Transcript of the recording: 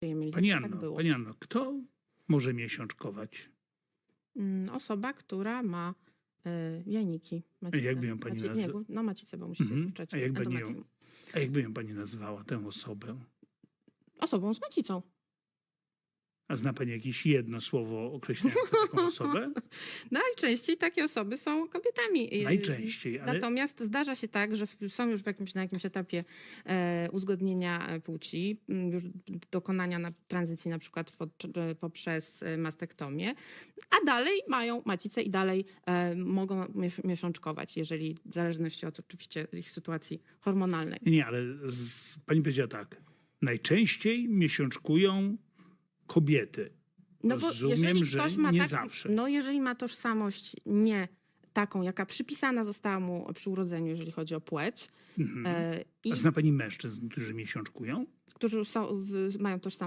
Pani zawsze Anno, tak było. Pani Anno, kto może miesiączkować? Mm, Osoba, która ma y, jajniki. Macicę. jakby ją pani bo- no macicę, bo musicie Mhm. puszczać A jakby endometrium. A jakby ją pani nazwała, tę osobę? Osobą z macicą. A zna pani jakieś jedno słowo określające taką osobę? Najczęściej takie osoby są kobietami. Najczęściej, ale Natomiast zdarza się tak, że są już w jakimś, na jakimś etapie e, uzgodnienia płci, już dokonania na, tranzycji na przykład e, poprzez e, mastektomię, a dalej mają macicę i dalej mogą miesiączkować, jeżeli w zależności od oczywiście ich sytuacji hormonalnej. nie, ale z, pani powiedziała tak. Najczęściej miesiączkują kobiety. No bo Rozumiem, jeżeli że ktoś ma nie tak, zawsze. No jeżeli ma tożsamość nie taką, jaka przypisana została mu przy urodzeniu, jeżeli chodzi o płeć, Mhm. e, i A zna pani mężczyzn, którzy miesiączkują? którzy są, w, mają tożsamość